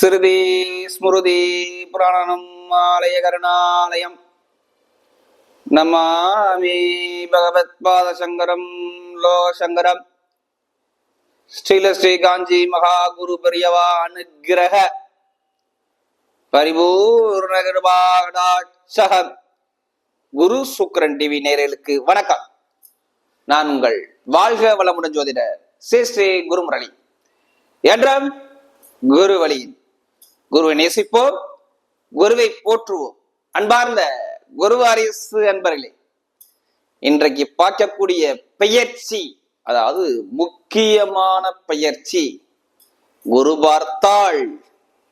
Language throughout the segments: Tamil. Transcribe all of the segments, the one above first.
ஸ்ருதி ஸ்மிருதி புராணம் ஆலய கருணாலயம். நமாமி பகவத் பாத சங்கரம் லோகசங்கரம். ஸ்ரீல ஸ்ரீ காஞ்சி மகா குரு பெரியவா அனுகிரக. பரிபூர்ண கிருபாகடாட்சகம். குரு சுக்ரன் டிவி நேரலுக்கு வணக்கம். நான் உங்கள் வாழ்க வளமுடன் ஜோதிடர் ஸ்ரீ ஸ்ரீ குருமுரளி. என்றும் குரு வழியின் குருவை நேசிப்போம் குருவை போற்றுவோம். அன்பார்ந்த குருவாரிசு அன்பர்களே இன்றைக்கு பார்க்கக்கூடிய பெயர்ச்சி அதாவது முக்கியமான பெயர்ச்சி குரு பார்த்தால்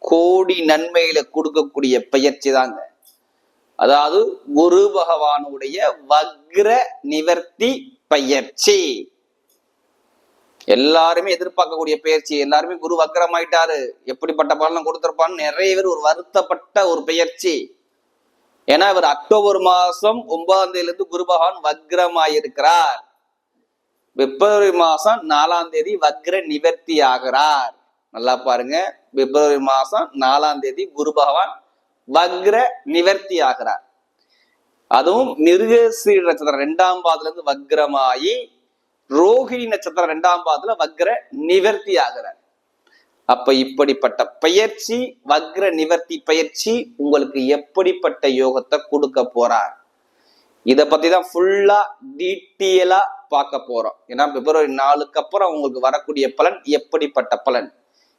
கோடி நன்மைகளை கொடுக்கக்கூடிய பெயர்ச்சி தாங்க. அதாவது குரு பகவானுடைய வக்ர நிவர்த்தி பயிற்சி எல்லாருமே எதிர்பார்க்கக்கூடிய பயிற்சி எல்லாருமே குரு வக்கரமாயிட்டாரு எப்படிப்பட்ட பலனை கொடுத்திருப்பான்னு நிறைய பேர் ஒரு வருத்தப்பட்ட ஒரு பெயர்ச்சி. ஏன்னா இவர் அக்டோபர் மாசம் ஒன்பதாம் தேதியில இருந்து குரு பகவான் வக்ரமாயிருக்கிறார். பிப்ரவரி மாசம் நாலாம் தேதி வக்ர நிவர்த்தி ஆகிறார். நல்லா பாருங்க. பிப்ரவரி மாசம் நாலாம் தேதி குரு பகவான் வக்ர நிவர்த்தி ஆகிறார். அதுவும் மிருகசீர நட்சத்திரம் ரெண்டாம் பாதத்துல இருந்து வக்ரமாயி ரோஹிணி நட்சத்திரம் ரெண்டாம் பாதத்துல வக்ர நிவர்த்தி ஆகிறார். அப்ப இப்படிப்பட்ட பயிற்சி வக்ர நிவர்த்தி பயிற்சி உங்களுக்கு எப்படிப்பட்ட யோகத்தை கொடுக்க போறார்? இத பத்தி தான் ஃபுல்லா டீட்டெயிலா பார்க்க போறோம். ஏன்னா பிப்ரவரி நாலுக்கு அப்புறம் உங்களுக்கு வரக்கூடிய பலன் எப்படிப்பட்ட பலன்?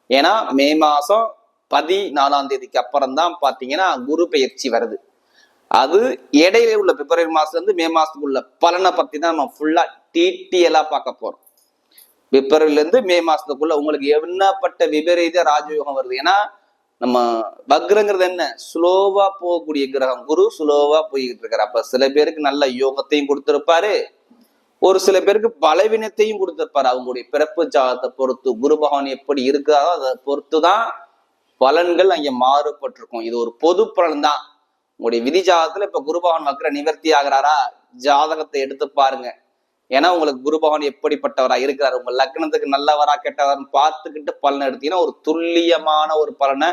ஏன்னா மே மாசம் பதினாலாம் தேதிக்கு அப்புறம் தான் பாத்தீங்கன்னா குரு பயிற்சி வருது. அது இடையில உள்ள பிப்ரவரி மாசத்துலேருந்து மே மாசத்துக்குள்ள பலனை பத்தி தான் நம்ம ஃபுல்லா டீட்டெயிலா பார்க்க போறோம். பிப்ரவரில இருந்து மே மாசத்துக்குள்ள உங்களுக்கு என்னப்பட்ட விபரீத ராஜயோகம் வருது? ஏன்னா நம்ம வக்ரங்கிறது என்ன? ஸ்லோவா போகக்கூடிய கிரகம். குரு ஸ்லோவா போய்கிட்டு இருக்காரு. அப்ப சில பேருக்கு நல்ல யோகத்தையும் கொடுத்திருப்பாரு. ஒரு சில பேருக்கு பலவீனத்தையும் கொடுத்திருப்பாரு. அவங்களுடைய பிறப்பு ஜாதத்தை பொறுத்து குரு பகவான் எப்படி இருக்காரோ அதை பொறுத்து தான் பலன்கள் அங்கே மாறுபட்டிருக்கும். இது ஒரு பொது பலன் தான் உங்களுடைய விதி ஜாதகத்துல இப்ப குருபவன் பகவான் நிவர்த்தி ஆகிறாரா? ஜாதகத்தை எடுத்து பாருங்க. ஏன்னா உங்களுக்கு குருபவன் எப்படிப்பட்டவரா இருக்கிறார்? உங்க லக்னத்துக்கு நல்லவரா கெட்டவரான்னு பார்த்துக்கிட்டு பலனை எடுத்தீங்கன்னா ஒரு துல்லியமான ஒரு பலனை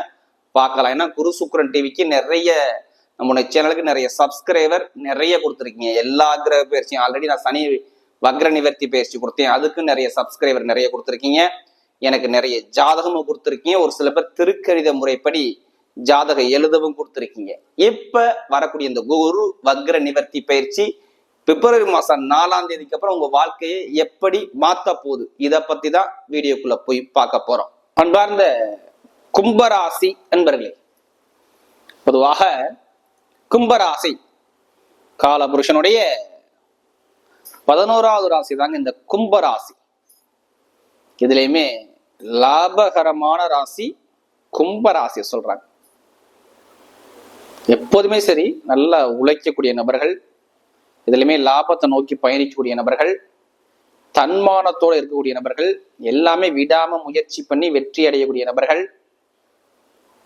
பார்க்கலாம். ஏன்னா குரு சுக்கரன் டிவிக்கு நிறைய நம்முடைய சேனலுக்கு நிறைய சப்ஸ்கிரைபர் நிறைய கொடுத்துருக்கீங்க. எல்லா கிரக பயிற்சியும் ஆல்ரெடி நான் சனி வக்ர நிவர்த்தி பயிற்சி கொடுத்தேன். அதுக்கு நிறைய சப்ஸ்கிரைபர் நிறைய கொடுத்துருக்கீங்க. எனக்கு நிறைய ஜாதகமும் கொடுத்துருக்கீங்க. ஒரு சில பேர் திருக்கணித முறைப்படி ஜாதகம் எழுதவும் கொடுத்துருக்கீங்க. இப்ப வரக்கூடிய இந்த குரு வக்ர நிவர்த்தி பயிற்சி? பிப்ரவரி மாசம் நாலாம் தேதிக்கு அப்புறம் உங்க வாழ்க்கையை எப்படி மாத்த போகுது? இதை பத்தி தான் வீடியோக்குள்ள போய் பார்க்க போறோம். அன்பார்ந்த கும்பராசி என்பர்களே பொதுவாக கும்பராசி காலபுருஷனுடைய பதினோராவது ராசி தாங்க இந்த கும்பராசி. இதுலயுமே லாபகரமான ராசி கும்பராசி சொல்றாங்க. எப்போதுமே சரி நல்லா உழைக்கக்கூடிய நபர்கள் இதுலையுமே லாபத்தை நோக்கி பயணிக்கக்கூடிய நபர்கள் தன்மானத்தோடு இருக்கக்கூடிய நபர்கள் எல்லாமே விடாம முயற்சி பண்ணி வெற்றி அடையக்கூடிய நபர்கள்.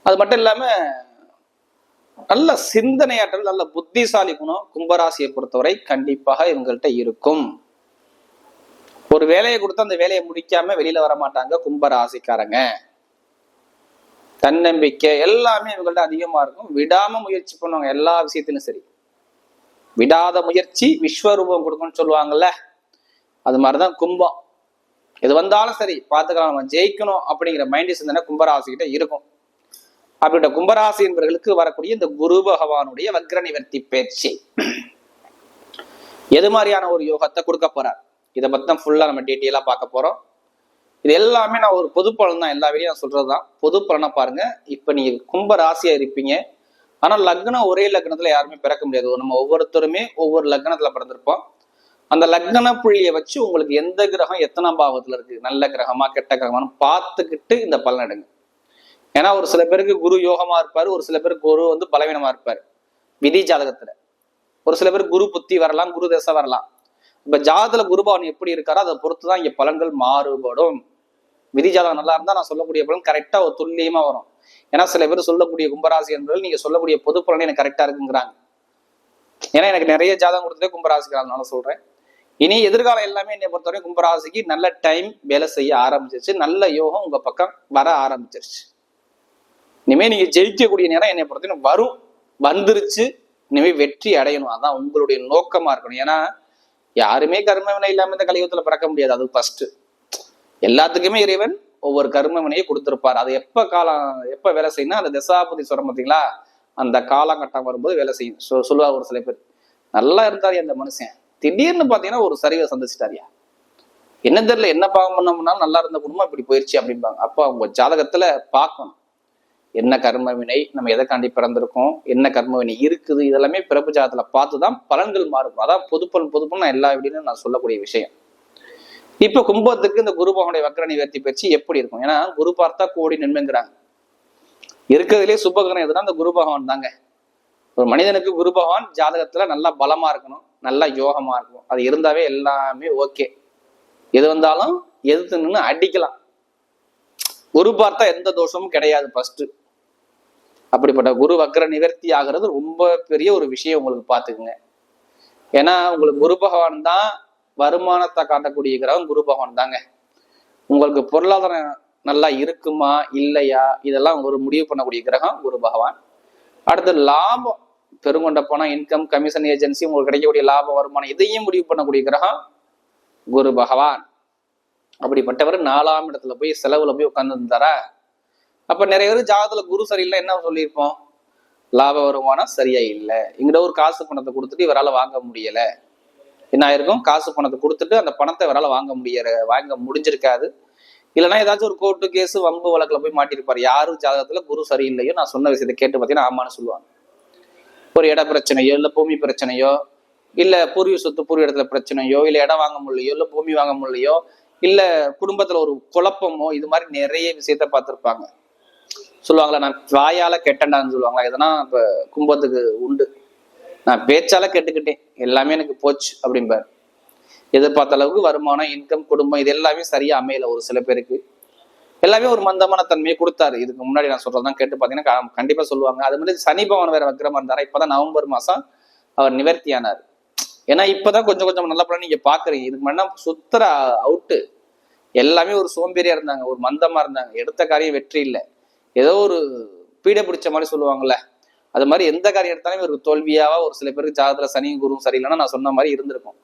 அது மட்டும் இல்லாம நல்ல சிந்தனையாற்றல் நல்ல புத்திசாலி குணம் கும்பராசியை பொறுத்தவரை கண்டிப்பாக இவங்கள்ட்ட இருக்கும். ஒரு வேலையை கொடுத்து அந்த வேலையை முடிக்காம வெளியில வர மாட்டாங்க கும்பராசிக்காரங்க. தன்னம்பிக்கை எல்லாமே இவங்கள்ட்ட அதிகமா இருக்கும். விடாம முயற்சி பண்ணுவாங்க எல்லா விஷயத்திலும் சரி. விடாத முயற்சி விஸ்வரூபம் கொடுக்கும்னு சொல்லுவாங்கல்ல அது மாதிரிதான் கும்பம். எது வந்தாலும் சரி பார்த்துக்கலாம் நம்ம ஜெயிக்கணும் அப்படிங்கிற மைண்ட் சிந்தனை கும்பராசிக்கிட்ட இருக்கும். அப்படின்ற கும்பராசி என்பவர்களுக்கு வரக்கூடிய இந்த குரு பகவானுடைய வக்ர நிவர்த்தி பயிற்சி எது மாதிரியான ஒரு யோகத்தை கொடுக்க போறார்? இதை பத்தி தான் ஃபுல்லா நம்ம டீட்டெயிலா பார்க்க போறோம். இது எல்லாமே நான் ஒரு பொது பலன் தான். எல்லா வேலையும் நான் சொல்றதுதான். பொது பலனை பாருங்க. இப்போ நீங்க கும்ப ராசியா இருப்பீங்க. ஆனால் லக்னம் ஒரே லக்னத்துல யாருமே பிறக்க முடியாது. நம்ம ஒவ்வொருத்தருமே ஒவ்வொரு லக்னத்துல பிறந்திருப்போம். அந்த லக்ன புள்ளியை வச்சு உங்களுக்கு எந்த கிரகம் எத்தனை பாவத்துல இருக்கு? நல்ல கிரகமா கெட்ட கிரகமானு பார்த்துக்கிட்டு இந்த பலன் எடுங்க. ஏன்னா ஒரு சில பேருக்கு குரு யோகமா இருப்பாரு. ஒரு சில பேருக்கு குரு வந்து பலவீனமா இருப்பாரு. விதி ஜாதகத்துல. ஒரு சில பேர் குரு புத்தி வரலாம் குரு தசை வரலாம். இப்ப ஜாதகத்துல குருபவன் எப்படி இருக்காரோ அதை பொறுத்து தான் இங்க பலன்கள் மாறுபடும். விதி ஜாதகம் நல்லா இருந்தா நான் சொல்லக்கூடிய பலன் கரெக்டா ஒரு துல்லியமா வரும். ஏன்னா சில பேர் சொல்லக்கூடிய கும்பராசி என்பதில் நீங்க சொல்லக்கூடிய பொது பலன் எனக்கு கரெக்டா இருக்குங்கிறாங்க. ஏன்னா எனக்கு நிறைய ஜாதகம் கொடுத்ததே கும்பராசிக்காரனால சொல்றேன். இனி எதிர்காலம் எல்லாமே என்னை பொறுத்தவரை கும்பராசிக்கு நல்ல டைம் வேலை செய்ய ஆரம்பிச்சிருச்சு. நல்ல யோகம் உங்க பக்கம் வர ஆரம்பிச்சிருச்சு. இனிமே நீங்க ஜெயிக்கக்கூடிய நேரம் என்னை பொறுத்தவரைக்கும் வரும். வந்துருச்சு. இனிமே வெற்றி அடையணும். அதான் உங்களுடைய நோக்கமா இருக்கணும். ஏன்னா யாருமே கர்மவினை இல்லாமல் இல்லாம இந்த கலியுகத்துல பிறக்க முடியாது. அது ஃபர்ஸ்ட் எல்லாத்துக்குமே இறைவன் ஒவ்வொரு கர்ம வினையை அது எப்ப காலம் எப்ப வேலை செய்யணும் அந்த திசாபதி சொல்ற பார்த்தீங்களா அந்த காலகட்டம் வரும்போது வேலை செய்யும். சொ- ஒரு சில பேர். நல்லா இருந்தாரு அந்த மனுஷன். திடீர்னு பாத்தீங்கன்னா ஒரு சரிவை சந்திச்சிட்டாரியா என்ன தெரியல என்ன பாவம் பண்ணோம்னாலும் நல்லா இருந்த குடும்பம் இப்படி போயிடுச்சு அப்படிம்பாங்க. அப்போ அவங்க ஜாதகத்துல பார்க்கணும். என்ன கர்ம வினை நம்ம எதைக்காண்டி பிறந்திருக்கோம்? என்ன கர்ம வினை இருக்குது? இதெல்லாமே பிறப்பு ஜாதத்துல பார்த்து தான் பலன்கள் மாறும். அதான் பொதுப்பலன் பொதுப்பலன் நான் எல்லா வீடியும் நான் சொல்லக்கூடிய விஷயம். இப்ப கும்பத்துக்கு இந்த குரு பகவானுடைய வக்கர நிவர்த்தி பயிற்சி எப்படி இருக்கும்? ஏன்னா குரு பார்த்தா கோடி நன்மைங்கிறாங்க. இருக்கிறதுலே சுபகரம் எதுனா அந்த குரு பகவான் தாங்க. ஒரு மனிதனுக்கு குரு பகவான் ஜாதகத்துல நல்லா பலமா இருக்கணும் நல்லா யோகமா இருக்கணும். அது இருந்தாவே எல்லாமே ஓகே. எது வந்தாலும் எதிர்த்து நின்று அடிக்கலாம். குரு பார்த்தா எந்த தோஷமும் கிடையாது ஃபர்ஸ்ட் அப்படிப்பட்ட குரு வக்ர நிவர்த்தி ஆகிறது ரொம்ப பெரிய ஒரு விஷயம் உங்களுக்கு பார்த்துக்குங்க. ஏன்னா உங்களுக்கு குரு பகவான் தான் வருமானத்தை காட்டக்கூடிய கிரகம் குரு பகவான் தாங்க. உங்களுக்கு பொருளாதாரம் நல்லா இருக்குமா இல்லையா? இதெல்லாம் ஒரு முடிவு பண்ணக்கூடிய கிரகம் குரு பகவான். அடுத்து லாபம். பெருங்கொண்ட பணம் இன்கம் கமிஷன் ஏஜென்சி உங்களுக்கு கிடைக்கக்கூடிய லாப வருமானம் இதையும் முடிவு பண்ணக்கூடிய கிரகம் குரு பகவான். அப்படிப்பட்டவர் நாலாம் இடத்துல போய் செலவுல போய் உட்கார்ந்துருந்தாரா? அப்ப நிறைய பேர் ஜாதகத்துல குரு சரியில்லை என்ன சொல்லியிருப்போம்? லாப வருமானம் சரியா இல்லை. இங்கிட்ட ஒரு காசு பணத்தை கொடுத்துட்டு இவரால் வாங்க முடியல. என்ன ஆயிருக்கும்? காசு பணத்தை கொடுத்துட்டு அந்த பணத்தை இவரால வாங்க முடியற வாங்க முடிஞ்சிருக்காது. இல்லைன்னா ஏதாச்சும் ஒரு கோர்ட்டு கேஸ் வம்பு வழக்கில் போய் மாட்டிருப்பார் யாரும் ஜாதகத்தில் குரு சரியில்லையோ நான் சொன்ன விஷயத்தை கேட்டு பார்த்தீங்கன்னா ஆமான்னு சொல்லுவாங்க. ஒரு இட பிரச்சனையோ இல்லை பூமி பிரச்சனையோ இல்லை பூர்வீக சொத்து பூர்வ இடத்துல பிரச்சனையோ இல்லை இடம் வாங்க முடியலையோ இல்லை பூமி வாங்க முடியலையோ இல்லை குடும்பத்தில் ஒரு குழப்பமோ இது மாதிரி நிறைய விஷயத்த பார்த்துருப்பாங்க. சொல்லுவாங்களா நான் வாயால கெட்டண்டான்னு சொல்லுவாங்களா இதெல்லாம் இப்போ கும்பத்துக்கு உண்டு. நான் பேச்சால கேட்டுக்கிட்டேன். எல்லாமே எனக்கு போச்சு அப்படிம்பார். எதிர்பார்த்த அளவுக்கு வருமானம் இன்கம் குடும்பம் இது எல்லாமே சரியா அமையல ஒரு சில பேருக்கு. எல்லாமே ஒரு மந்தமான தன்மையை கொடுத்தாரு. இதுக்கு முன்னாடி நான் சொல்றதான் கேட்டு பாத்தீங்கன்னா கண்டிப்பா சொல்லுவாங்க. அது மாதிரி சனி பவன் வேற வக்கிரமா இருந்தாரா? இப்பதான் நவம்பர் மாசம் அவர் நிவர்த்தி ஆனார். ஏன்னா இப்பதான் கொஞ்சம் கொஞ்சம் நல்ல படம் நீங்க பாக்குறீங்க. இதுக்கு முன்னா சுத்தர அவுட்டு. எல்லாமே ஒரு சோம்பேறியா இருந்தாங்க ஒரு மந்தமா இருந்தாங்க. எடுத்த காரியம் வெற்றி இல்லை. ஏதோ ஒரு பீடை பிடிச்ச மாதிரி சொல்லுவாங்கல்ல. அது மாதிரி எந்த காரியம் எடுத்தாலும் இவருக்கு தோல்வியாவா ஒரு சில பேருக்கு ஜாதகத்துல சனியும் குருவும் சரியில்லைன்னா நான் சொன்ன மாதிரி இருந்திருக்கும்.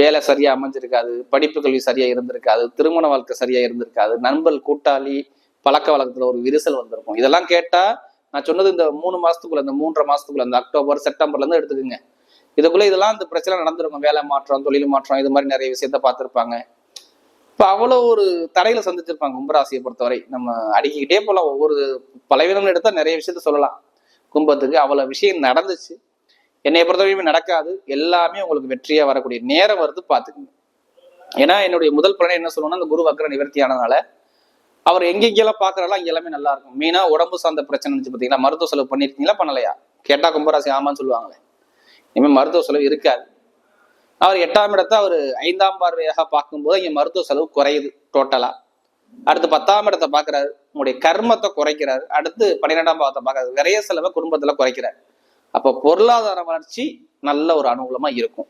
வேலை சரியா அமைஞ்சிருக்காது படிப்பு கல்வி சரியா இருந்திருக்காது திருமண வாழ்க்கை சரியா இருந்திருக்காது நண்பர் கூட்டாளி பழக்க வழக்கத்துல ஒரு விரிசல் வந்திருக்கும். இதெல்லாம் கேட்டா நான் சொன்னது இந்த மூணு மாசத்துக்குள்ள இந்த மூன்றரை மாசத்துக்குள்ள இந்த அக்டோபர் செப்டம்பர்ல இருந்து எடுத்துக்கோங்க. இதுக்குள்ள இதெல்லாம் இந்த பிரச்சனை நடந்திருக்கும். வேலை மாற்றம் தொழில் மாற்றம் இது மாதிரி நிறைய விஷயத்த பார்த்திருப்பாங்க. இப்ப அவ்வளோ ஒரு தடையில சந்திச்சிருப்பாங்க கும்பராசியை பொறுத்தவரை. நம்ம அடிக்கிட்டே போகலாம் ஒவ்வொரு பலவீனம் எடுத்தா நிறைய விஷயத்த சொல்லலாம். கும்பத்துக்கு அவ்வளவு விஷயம் நடந்துச்சு. என்னை பொறுத்தவரைக்கும் நடக்காது. எல்லாமே உங்களுக்கு வெற்றியா வரக்கூடிய நேரம் வருது பார்த்துக்குங்க ஏன்னா என்னுடைய முதல் பலனை என்ன சொல்லணும்னா அந்த குரு வக்கர நிவர்த்தி ஆனதுனால அவர் எங்கெங்கெல்லாம் பாக்குறாலும் அங்க எல்லாமே நல்லா இருக்கும். மெயினா உடம்பு சார்ந்த பிரச்சனை இருந்துச்சு பாத்தீங்களா? மருத்துவ செலவு பண்ணிருக்கீங்களா? பண்ணலையா? கேட்டா கும்பராசி ஆமான்னு சொல்லுவாங்களே. இனிமேல் மருத்துவ செலவு இருக்காது. அவர் எட்டாம் இடத்தை அவர் ஐந்தாம் பார்வையாக பார்க்கும்போது இங்க மருத்துவ செலவு குறையுது டோட்டலா அடுத்து பத்தாம் இடத்தை பாக்குறாரு உங்களுடைய கர்மத்தை குறைக்கிறாரு. அடுத்து பன்னிரெண்டாம் பாவத்தை பாக்குறாரு விரைய செலவை குடும்பத்துல குறைக்கிறார். அப்ப பொருளாதார வளர்ச்சி நல்ல ஒரு அனுகூலமா இருக்கும்.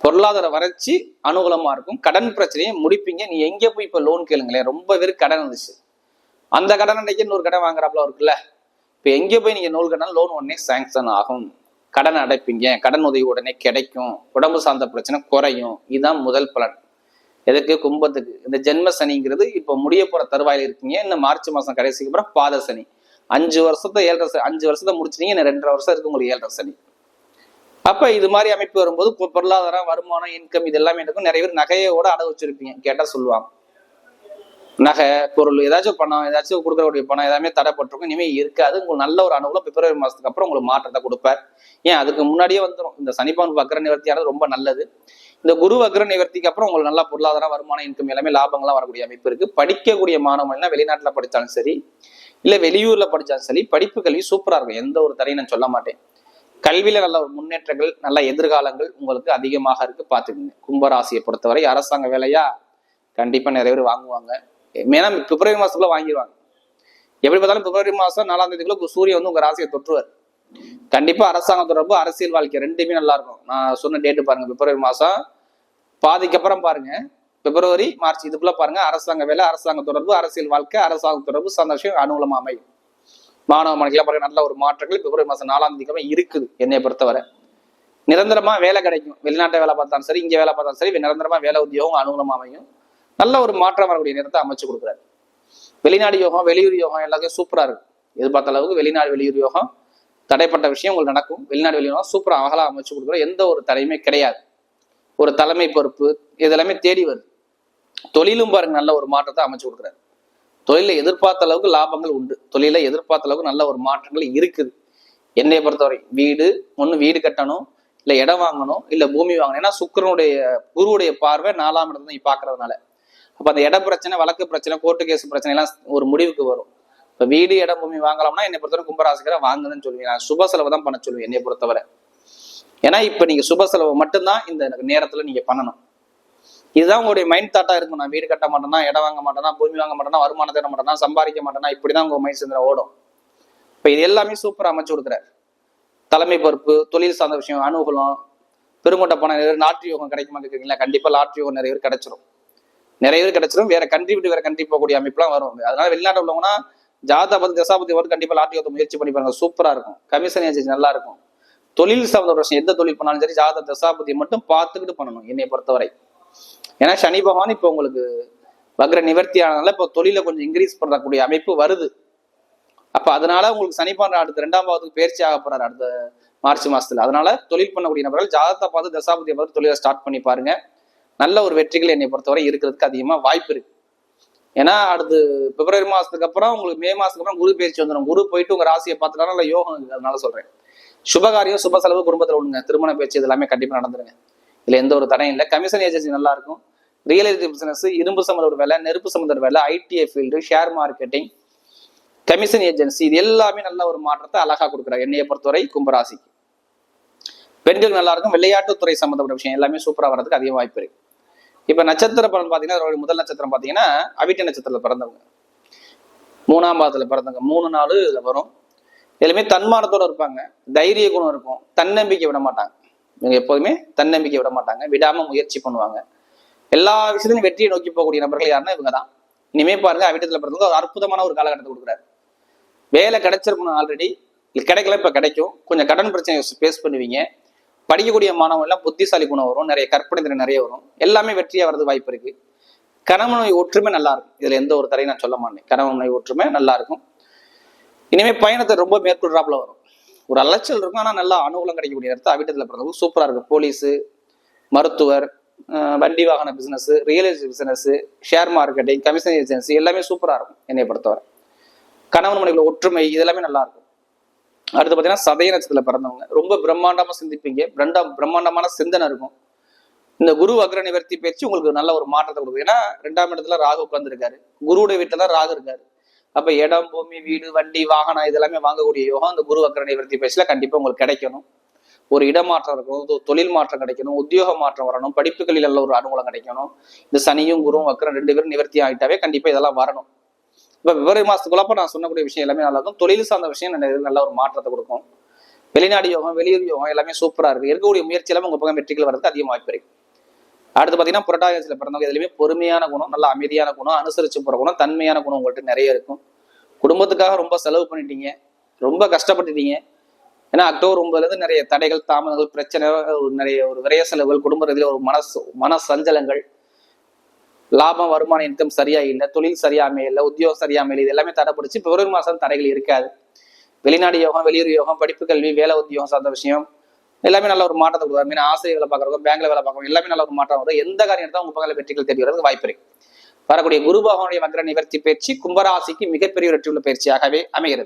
பொருளாதார வளர்ச்சி அனுகூலமா இருக்கும். கடன் பிரச்சனையை முடிப்பீங்க. நீ எங்க போய் இப்ப லோன் கேளுங்களேன். ரொம்ப பேருக்கு கடன் இருந்துச்சு அந்த கடன் அன்னைக்கு நூறு கடன் வாங்குறாப்புல இருக்குல்ல இப்ப எங்க போய் நீங்க நூல் கடன் லோன் உடனே சாங்ஷன் ஆகும். கடன் அடைப்பீங்க. கடன் உதவி உடனே கிடைக்கும். உடம்பு சார்ந்த பிரச்சனை குறையும். இதுதான் முதல் பலன். எதுக்கு? கும்பத்துக்கு. இந்த ஜென்ம சனிங்கிறது இப்போ முடிய போற தருவாயில் இருக்கீங்க. இன்னும் மார்ச் மாசம் கடைசிக்கு அப்புறம் பாத சனி. அஞ்சு வருஷத்தை ஏழரை அஞ்சு வருஷத்தை முடிச்சிட்டீங்க. இன்னும் ரெண்டரை வருஷம் இருக்கு உங்களுக்கு ஏழரை சனி. அப்ப இது மாதிரி அமைப்பு வரும்போது பொருளாதாரம் வருமானம் இன்கம் இது எல்லாமே இருக்கும் நிறைய பேர் நகையோட அடகு வச்சிருப்பீங்க. கேட்டா சொல்லுவாங்க. நகை பொருள் ஏதாச்சும் பணம் ஏதாச்சும் கொடுக்கக்கூடிய பணம் எல்லாமே தடைப்பட்டிருக்கும். இனிமே இருக்காது. உங்களுக்கு நல்ல ஒரு அனுகூலம் பிப்ரவரி மாதத்துக்கு அப்புறம் உங்களுக்கு மாற்றத்தை கொடுப்பார். ஏன்? அதுக்கு முன்னாடியே வந்துடும் இந்த சனிப்பான் வக்கர நிவர்த்தியானது ரொம்ப நல்லது. இந்த குரு வக்ர நிவர்த்திக்கு அப்புறம் உங்களுக்கு நல்லா பொருளாதார வருமானம் இன்கம் எல்லாமே லாபங்கள்லாம் வரக்கூடிய அமைப்பு இருக்கு. படிக்கக்கூடிய மாணவர்கள்னா வெளிநாட்டில் படித்தாலும் சரி இல்லை வெளியூர்ல படித்தாலும் சரி படிப்பு கல்வி சூப்பராக இருக்கும். எந்த ஒரு தடையும் நான் சொல்ல மாட்டேன். கல்வியில நல்ல ஒரு முன்னேற்றங்கள் நல்ல எதிர்காலங்கள் உங்களுக்கு அதிகமாக இருக்கு. பார்த்துக்கோங்க. கும்பராசியை பொறுத்தவரை அரசாங்க வேலையா? கண்டிப்பா நிறைய பேர் வாங்குவாங்க. மேனா பிப்ரவரி மாசத்துக்குள்ள வாங்கிடுவாங்க எப்படி பார்த்தாலும் பிப்ரவரி மாசம் நாலாம் தேதிக்குள்ள சூரியன் வந்து உங்க ராசியை தொற்றுவார். கண்டிப்பா அரசாங்க தொடர்பு அரசியல் வாழ்க்கை ரெண்டுமே நல்லா இருக்கும். நான் சொன்ன டேட்டு பாருங்க பிப்ரவரி மாசம். பாதிக்கு அப்புறம் பாருங்க பிப்ரவரி மார்ச் இதுக்குள்ள பாருங்க அரசாங்க வேலை அரசாங்க தொடர்பு அரசியல் வாழ்க்கை அரசாங்க தொடர்பு சந்தோஷம் அனுகூலமா அமையும். மாணவ மாணவிகளை பாருங்க நல்ல ஒரு மாற்றங்கள் பிப்ரவரி மாசம் நாலாம் தேதி இருக்குது என்னை பொறுத்தவரை. நிரந்தரமா வேலை கிடைக்கும். வெளிநாட்டை வேலை பார்த்தாலும் சரி இங்க வேலை பார்த்தாலும் சரி நிரந்தரமா வேலை உத்தியோகம் அனுகூலமா அமையும். நல்ல ஒரு மாற்றம் வரக்கூடிய நேரத்தை அமைச்சு கொடுக்குறாரு. வெளிநாடு யோகம் வெளியூர் யோகம் எல்லாத்தையும் சூப்பராக இருக்கு. எதிர்பார்த்த அளவுக்கு வெளிநாடு வெளியூர் யோகம் தடைப்பட்ட விஷயம் உங்களுக்கு நடக்கும். வெளிநாடு வெளியூர் சூப்பராக அகலாக அமைச்சு கொடுக்குற எந்த ஒரு தடையுமே கிடையாது. ஒரு தலைமை பொறுப்பு இதெல்லாமே தேடி வருது. தொழிலும் பாருங்க நல்ல ஒரு மாற்றத்தை அமைச்சு கொடுக்குறாரு. தொழில எதிர்பார்த்த அளவுக்கு லாபங்கள் உண்டு. தொழில எதிர்பார்த்த அளவுக்கு நல்ல ஒரு மாற்றங்கள் இருக்குது. என்னைய பொறுத்தவரை வீடு ஒன்று வீடு கட்டணும் இல்லை இடம் வாங்கணும் இல்லை பூமி வாங்கணும். ஏன்னா சுக்கிரனுடைய குருவுடைய பார்வை நாலாம் இடத்துல நீ பார்க்கறதுனால. அப்போ அந்த இட பிரச்சனை வழக்கு பிரச்சனை கோர்ட்டு கேஸ் பிரச்சனை எல்லாம் ஒரு முடிவுக்கு வரும். இப்போ வீடு இடம் பூமி வாங்கலாம்னா என்னை பொறுத்தவரை கும்பராசிக்கரை வாங்குதுன்னு சொல்லுவேன் நான் சுப செலவு தான் பண்ண சொல்லுவேன் என்னை பொறுத்தவரை. ஏன்னா இப்போ நீங்கள் சுப செலவு மட்டும்தான் இந்த நேரத்தில் நீங்கள் பண்ணணும். இதுதான் உங்களுடைய மைண்ட் தாட்டாக இருக்கும். நான் வீடு கட்ட மாட்டேனா இடம் வாங்க மாட்டேனா பூமி வாங்க மாட்டேனா வருமானம் தேட மாட்டேனா சம்பாதிக்க மாட்டேனா இப்படிதான் உங்கள் மைண்ட் சிந்தனை ஓடும். இப்போ இது எல்லாமே சூப்பராக அமைச்சு கொடுக்குறாரு. தலைமை பொறுப்பு தொழில் சார்ந்த விஷயம் அனுகூலம் பெருங்கொண்ட பணம் நிறைய லாட்ரி யோகம் கிடைக்குமா கேட்குறீங்களா கண்டிப்பாக லாட்ரி யோகம் நிறைய பேர் கிடைச்சிரும். நிறைய பேர் கிடைச்சிடும் வேற கண்ட்ரி விட்டு வேற கண்ட்ரி போகக்கூடிய அமைப்புலாம் வரும். அதனால வெளிநாட்டு உள்ளவங்கன்னா ஜாதா பத்தி தசாபதி வந்து கண்டிப்பா லாட்டி ஒத்து முயற்சி பண்ணி பாருங்க. சூப்பரா இருக்கும். கமிஷன் ஏஜென்சி நல்லா இருக்கும். தொழில் சார்ந்த பிரச்சனை எந்த தொழில் பண்ணாலும் சரி ஜாதக தசாபதியை மட்டும் பார்த்துக்கிட்டு பண்ணணும் என்னை பொறுத்தவரை. ஏன்னா சனி பகவான் இப்போ உங்களுக்கு வக்ர நிவர்த்தி ஆனதுனால இப்போ தொழில கொஞ்சம் இன்க்ரீஸ் பண்ணக்கூடிய அமைப்பு வருது. அப்ப அதனால உங்களுக்கு சனி பகவான் அடுத்த ரெண்டாம் பாவத்துக்கு பயிற்சி ஆக போறாரு அடுத்த மார்ச் மாசத்துல. அதனால தொழில் பண்ணக்கூடிய நபர்கள் ஜாதகத்தை பார்த்து தசாபதியை பார்த்து தொழிலை ஸ்டார்ட் பண்ணி பாருங்க. நல்ல ஒரு வெற்றிகள் என்னை பொறுத்தவரை இருக்கிறதுக்கு அதிகமாக வாய்ப்பு இருக்கு. ஏன்னா அடுத்து பிப்ரவரி மாசத்துக்கு அப்புறம் உங்களுக்கு மே மாசத்துக்கு அப்புறம் குரு பயிற்சி வந்துடும் குரு போயிட்டு உங்க ராசியை பார்த்துக்கலாம் நல்ல யோகம் இருக்கு? அதனால சொல்றேன். சுபகாரியம் சுப செலவு குடும்பத்தில் விடுங்க. திருமண பேச்சு இது எல்லாமே கண்டிப்பாக நடந்துருங்க. இதில் எந்த ஒரு தடையும் இல்லை. கமிஷன் ஏஜென்சி நல்லா இருக்கும். ரியல் எஸ்டேட் பிசினஸ் இரும்பு சம்மந்த ஒரு வேலை நெருப்பு சம்மந்த ஒரு வேலை ITI field share marketing commission agency இது எல்லாமே நல்ல ஒரு மாற்றத்தை அழகாக கொடுக்குறாங்க என்னைய பொறுத்தவரை கும்பராசிக்கு பெண்கள் நல்லா இருக்கும். விளையாட்டுத்துறை சம்மந்தப்பட்ட விஷயம் எல்லாமே சூப்பராக வர்றதுக்கு அதிக வாய்ப்பு இருக்கு. இப்போ நட்சத்திர பலன் பார்த்தீங்கன்னா அதோட முதல் நட்சத்திரம் பார்த்தீங்கன்னா அவிட்ட நட்சத்திரத்தில் பிறந்தவங்க. மூணாம் பாதத்தில் பிறந்தவங்க. மூணு நாள் இதில் வரும். எல்லாமே தன்மானத்தோட இருப்பாங்க. தைரிய குணம் இருக்கும். தன்னம்பிக்கை விட மாட்டாங்க. இவங்க எப்போதுமே தன்னம்பிக்கை விட மாட்டாங்க. விடாமல் முயற்சி பண்ணுவாங்க. எல்லா விஷயத்திலும் வெற்றியை நோக்கி போகக்கூடிய நபர்கள் யாருன்னா இவங்க தான் இனிமே பாருங்க அவிட்டத்தில் பிறந்தவங்க ஒரு அற்புதமான ஒரு காலகட்டத்தை கொடுக்குறாரு. வேலை கிடைச்சிருக்கணும் ஆல்ரெடி கிடைக்கல இப்போ கிடைக்கும். கொஞ்சம் கடன் பிரச்சனை ஃபேஸ் பண்ணுவீங்க. படிக்கக்கூடிய மாணவர்கள்லாம் புத்திசாலி குணம் வரும் நிறைய கற்பனை திறன் நிறைய வரும். எல்லாமே வெற்றியா வரது வாய்ப்பு இருக்கு. கணவன் நோய் ஒற்றுமை நல்லா இருக்கும் இதுல எந்த ஒரு தடையும் நான் சொல்ல மாட்டேன். கணவன் நோய் ஒற்றுமை நல்லா இருக்கும். இனிமே பயணத்தை ரொம்ப மேற்கொள்றாப்புல வரும். ஒரு அலைச்சல் இருக்கும் ஆனா நல்லா அனுகூலம் கிடைக்கக்கூடிய இடத்த அவிட்டத்துல பிறந்தவங்க சூப்பரா இருக்கும். போலீஸ் மருத்துவர் வண்டி வாகன business real estate business share marketing commission agency எல்லாமே சூப்பரா இருக்கும் என்னை பொறுத்தவரை. கணவன் மனைவில ஒற்றுமை இதெல்லாமே நல்லா இருக்கும். அடுத்து பார்த்தீங்கன்னா சதய நட்சத்திரத்தில் பிறந்தவங்க. ரொம்ப பிரம்மாண்டமாக சிந்திப்பீங்க. பிரண்டா பிரம்மாண்டமான சிந்தனை இருக்கும். இந்த குரு அக்ர நிவர்த்தி பயிற்சி உங்களுக்கு நல்ல ஒரு மாற்றத்தை கொடுக்கும். ஏன்னா ரெண்டாம் இடத்துல ராகு உட்காந்துருக்காரு குருவுடைய வீட்டில் தான் ராகு இருக்காரு. அப்போ இடம் பூமி வீடு வண்டி வாகனம் இதெல்லாமே வாங்கக்கூடிய யோகம் அந்த குரு அக்ர நிவர்த்தி பயிற்சியில் கண்டிப்பாக உங்களுக்கு கிடைக்கணும். ஒரு இடமாற்றம் இருக்கணும். தொழில் மாற்றம் கிடைக்கணும். உத்தியோக மாற்றம் வரணும். படிப்புகளில் நல்ல ஒரு அனுகூலம் கிடைக்கணும். இந்த சனியும் குருவும் அக்ரம் ரெண்டு பேரும் நிவர்த்தி ஆகிட்டாவே கண்டிப்பாக இதெல்லாம் வரணும். இப்போ பிப்ரவரி மாசத்துக்குள்ளப்ப நான் சொன்னக்கூடிய விஷயம் எல்லாமே நல்லா இருக்கும். தொழில் சார்ந்த விஷயம் நல்ல நல்ல ஒரு மாற்றத்தை கொடுக்கும். வெளிநாடு யோகம் வெளியூர் யோகம் எல்லாமே சூப்பராக இருக்குது இருக்கக்கூடிய முயற்சி எல்லாமே உங்கள் பக்கம் வெற்றிகள் வரதுக்கு அதிகம் வாய்ப்பு இருக்கு. அடுத்து பார்த்தீங்கன்னா புரட்டாசியில பிறந்தவங்க இதுலயுமே பொறுமையான குணம் நல்ல அமைதியான குணம் அனுசரிச்சு போகிற குணம் தன்மையான குணம் உங்கள்கிட்ட நிறைய இருக்கும். குடும்பத்துக்காக ரொம்ப செலவு பண்ணிட்டீங்க. ரொம்ப கஷ்டப்பட்டுட்டீங்க. ஏன்னா அக்டோபர் ஒன்பதுலேருந்து நிறைய தடைகள் தாமதங்கள் பிரச்சனை ஒரு நிறைய ஒரு விரைய செலவுகள் குடும்ப ஒரு மனசு மன சஞ்சலங்கள் லாபம் வருமான இன்கம் சரியா இல்லை தொழில் சரியா அமையல உத்தியோகம் சரியா அமையல இது எல்லாமே தடைப்படுச்சு பிப்ரவரி மாதம் தடைகள் இருக்காது. வெளிநாடு யோகம் வெளியூர் யோகம் படிப்பு கல்வி வேலை உத்தியோகம் சார்ந்த விஷயம். எல்லாமே நல்ல ஒரு மாற்றத்தை கொடுக்கும். மீன் ஆசிரியர் வேலை பார்க்குறவங்க பேங்க்ல வேலை பார்க்குறவங்க எல்லாமே நல்ல ஒரு மாற்றம் வரும். எந்த காரியம் எடுத்தால் உங்க பக்கத்தில் வெற்றிகள் தேடி வரதுக்கு வாய்ப்பு இருக்கு. வரக்கூடிய குரு பகவானுடைய வக்ர நிவர்த்தி பயிற்சி கும்பராசிக்கு மிகப்பெரிய வெற்றியுள்ள பயிற்சியாகவே அமைகிறது.